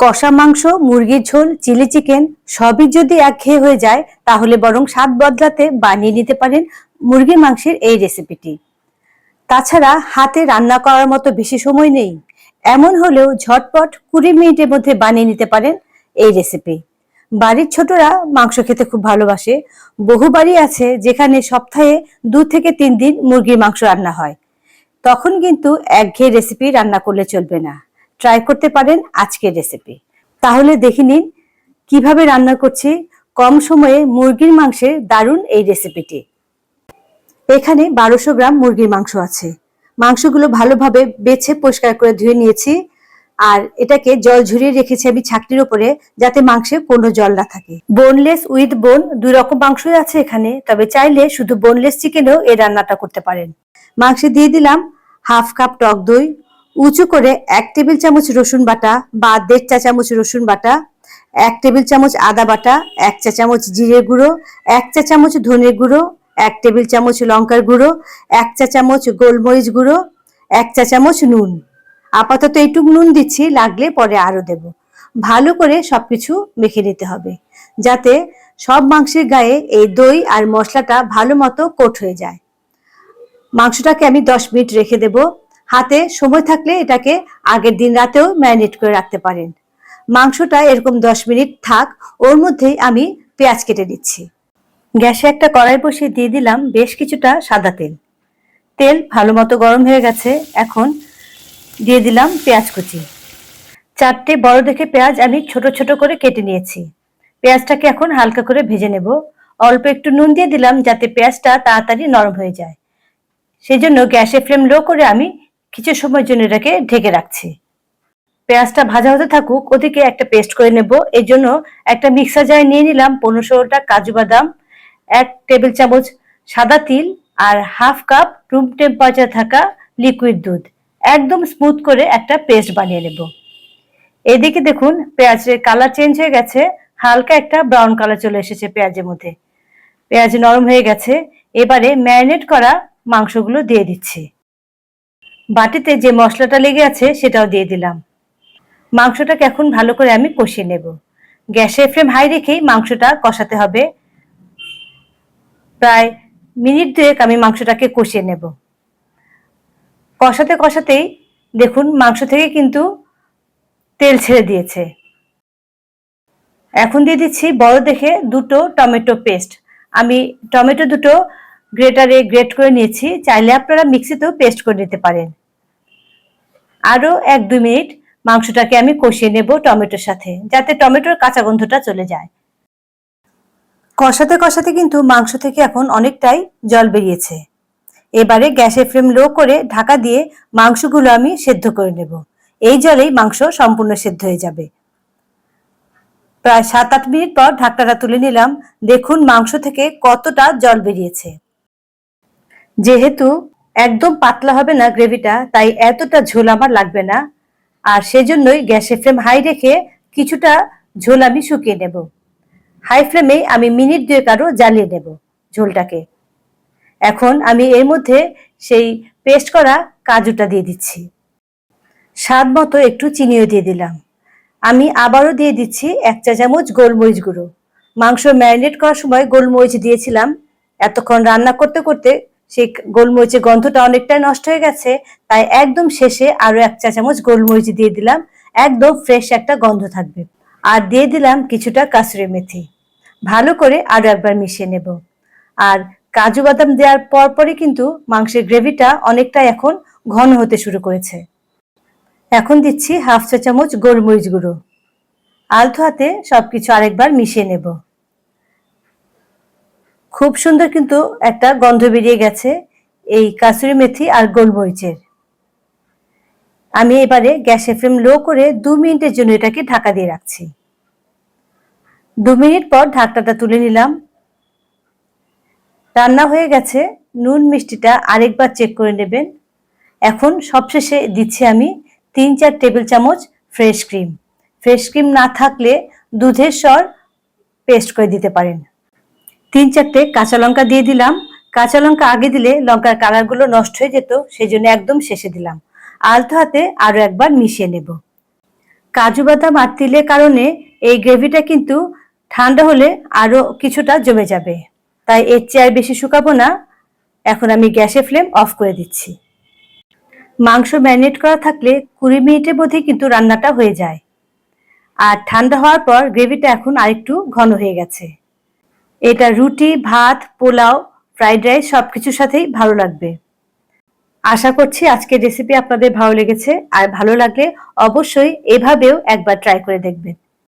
কষা মাংস, মুরগির ঝোল, চিলি চিকেন সবই যদি একঘেয়ে হয়ে যায়, তাহলে বরং স্বাদ বদলাতে বানিয়ে নিতে পারেন মুরগির মাংসের এই রেসিপিটি তাছাড়া হাতে রান্না করার মতো বেশি সময় নেই। এমন হলেও ঝটপট কুড়ি মিনিটের মধ্যে বানিয়ে নিতে পারেন এই রেসিপি বাড়ির ছোটরা মাংস খেতে খুব ভালোবাসে। বহু বাড়ি আছে যেখানে সপ্তাহে দু থেকে তিন দিন মুরগির মাংস রান্না হয়। তখন কিন্তু একঘেয়ে রেসিপি রান্না করলে চলবে না। ট্রাই করতে পারেন আজকের রেসিপি তাহলে দেখে নিন কীভাবে রান্না করছি, কম সময়ে মুরগির মাংসের দারুণ এই রেসিপিটি এখানে বারোশো গ্রাম মুরগির মাংস আছে। মাংসগুলো ভালোভাবে বেছে পরিষ্কার করে ধুয়ে নিয়েছি। আর এটাকে জল ঝরিয়ে রেখেছি আমি ছাকটির উপরে যাতে মাংসে কোনো জল না থাকে। বোনলেস উইথ বোন দুই রকম মাংসই আছে এখানে, তবে চাইলে শুধু বোনলেস চিকেনেও এই রান্নাটা করতে পারেন। মাংসে দিয়ে দিলাম হাফ কাপ টক দই উঁচু করে এক টেবিল চামচ রসুন বাটা বা দেড় চা চামচ রসুন বাটা, এক টেবিল চামচ আদা বাটা, এক চা চামচ জিরে গুঁড়ো, এক চা চামচ ধনে গুঁড়ো, এক টেবিল চামচ লঙ্কার গুঁড়ো, এক চা চামচ গোলমরিচ গুঁড়ো, এক চা চামচ নুন। আপাতত এইটুকু নুন দিচ্ছি, লাগলে পরে আরও দেব। ভালো করে সব কিছু মেখে নিতে হবে, যাতে সব মাংসের গায়ে এই দই আর মশলাটা ভালো মতো কোট হয়ে যায়। মাংসটাকে আমি দশ মিনিট রেখে দেব। হাতে সময় থাকলে এটাকে আগের দিন রাতেও ম্যারিনেট করে রাখতে পারেন। মাংসটা এরকম দশ মিনিট থাক, ওর মধ্যেই আমি পেঁয়াজ কেটে দিচ্ছি গ্যাসে একটা কড়াই বসিয়ে দিয়ে দিলাম বেশ কিছুটা সাদা তেল। তেল ভালো মতো গরম হয়ে গেছে, এখন দিয়ে দিলাম পেঁয়াজ কুচি। চারটে বড় দেখে পেঁয়াজ আমি ছোট ছোট করে কেটে নিয়েছি। পেঁয়াজটাকে এখন হালকা করে ভেজে নেব। অল্প একটু নুন দিয়ে দিলাম যাতে পেঁয়াজটা তাড়াতাড়ি নরম হয়ে যায়। সেই জন্য গ্যাসের ফ্লেম লো করে আমি কিছু সময়ের জন্য এটাকে ঢেকে রাখছি। পেঁয়াজটা ভাজা হতে থাকুক, ওদিকে একটা পেস্ট করে নেব। এই জন্য একটা মিক্সার জারে নিয়ে নিলাম পনেরো কাজু বাদাম, এক টেবিল চামচ সাদা তিল আর হাফ কাপ রুম টেম্পারেচার থাকা লিকুইড দুধ। একদম স্মুথ করে একটা পেস্ট বানিয়ে নেব। এদিকে দেখুন, পেঁয়াজের কালার চেঞ্জ হয়ে গেছে। হালকা একটা ব্রাউন কালার চলে এসেছে পেঁয়াজের মধ্যে। পেঁয়াজ নরম হয়ে গেছে। এবারে ম্যারিনেট করা মাংসগুলো দিয়ে দিচ্ছি। বাটিতে যে মশলাটা লেগে আছে সেটাও দিয়ে দিলাম। মাংসটাকে এখন ভালো করে আমি কষিয়ে নেব। গ্যাসের ফ্লেম হাই রেখেই মাংসটা কষাতে হবে। প্রায় মিনিট দুয়েক আমি মাংসটাকে কষিয়ে নেব। কষাতে কষাতেই দেখুন মাংস থেকে কিন্তু তেল ছেড়ে দিয়েছে। এখন দিয়ে দিচ্ছি বড় দেখে দুটো টমেটো পেস্ট। আমি টমেটো দুটো গ্রেটারে গ্রেট করে নিয়েছি, চাইলে আপনারা মিক্সিতেও পেস্ট করে নিতে পারেন। আরও এক দুই মিনিট মাংসটাকে আমি কষিয়ে নেব টমেটোর সাথে, যাতে টমেটোর কাঁচা গন্ধটা চলে যায়। কষাতে কষাতে কিন্তু মাংস থেকে এখন অনেকটাই জল বেরিয়েছে। এবারে গ্যাসের ফ্লেম লো করে ঢাকা দিয়ে মাংসগুলো আমি সেদ্ধ করে নেব। এই জলেই মাংস সম্পূর্ণ সেদ্ধ হয়ে যাবে। প্রায় সাত আট মিনিট পর ঢাকনাটা তুলে নিলাম। দেখুন মাংস থেকে কতটা জল বেরিয়েছে। যেহেতু একদম পাতলা হবে না গ্রেভিটা, তাই এতটা ঝোল আমার লাগবে না। আর সেজন্যই গ্যাসের ফ্লেম হাই রেখে কিছুটা ঝোল আমি শুকিয়ে নেব। হাই ফ্লেমে আমি মিনিট দুয়েক আরও জ্বালিয়ে নেব ঝোলটাকে। এখন আমি এর মধ্যে সেই পেস্ট করা কাজুটা দিয়ে দিচ্ছি। স্বাদ মতো একটু চিনিও দিয়ে দিলাম। আমি আবারও দিয়ে দিচ্ছি এক চা চামচ গোলমরিচ গুঁড়ো। মাংস ম্যারিনেট করার সময় গোলমরিচ দিয়েছিলাম। এতক্ষণ রান্না করতে করতে সেই গোলমরিচের গন্ধটা অনেকটাই নষ্ট হয়ে গেছে, তাই একদম শেষে আরও এক চা চামচ গোলমরিচ দিয়ে দিলাম, একদম ফ্রেশ একটা গন্ধ থাকবে। আর দিয়ে দিলাম কিছুটা কাসুরি মেথি। ভালো করে আরও একবার মিশিয়ে নেব। আর কাজু বাদাম দেওয়ার পরপরই কিন্তু মাংসের গ্রেভিটা অনেকটা এখন ঘন হতে শুরু করেছে। এখন দিচ্ছি হাফ চা চামচ গোলমরিচ গুঁড়ো। আলতো হাতে সবকিছু আরেকবার মিশিয়ে নেব। খুব সুন্দর কিন্তু একটা গন্ধ বেরিয়ে গেছে এই কাসুরি মেথি আর গোলমরিচের। আমি এবারে গ্যাসের ফ্লেম লো করে দু মিনিটের জন্য এটাকে ঢাকা দিয়ে রাখছি। দু মিনিট পর ঢাকটাটা তুলে নিলাম। রান্না হয়ে গেছে, নুন মিষ্টিটা আরেকবার চেক করে নেবেন। এখন সবশেষে দিচ্ছি আমি তিন চার টেবিল চামচ ফ্রেশ ক্রিম। ফ্রেশ ক্রিম না থাকলে দুধের স্বর পেস্ট করে দিতে পারেন। তিন চারটে কাঁচা লঙ্কা দিয়ে দিলাম। কাঁচা লঙ্কা আগে দিলে লঙ্কার কালারগুলো নষ্ট হয়ে যেত সেই জন্য একদম শেষে দিলাম। আলতো হাতে আরও একবার মিশিয়ে নেব। কাজু বাদাম আর তিলের কারণে এই গ্রেভিটা কিন্তু ঠান্ডা হলে আরও কিছুটা জমে যাবে। তাই এর চেয়ে আর বেশি শুকাবো না। এখন আমি গ্যাসের ফ্লেম অফ করে দিচ্ছি। মাংস ম্যারিনেট করা থাকলে কুড়ি মিনিটের মধ্যে কিন্তু রান্নাটা হয়ে যায়। আর ঠান্ডা হওয়ার পর গ্রেভিটা এখন আরেকটু ঘন হয়ে গেছে। এটা রুটি, ভাত, পোলাও, ফ্রাইড রাইস সব কিছুর সাথেই ভালো লাগবে। আশা করছি আজকের রেসিপি আপনাদের ভালো লেগেছে। আর ভালো লাগলে অবশ্যই এভাবেও একবার ট্রাই করে দেখবেন।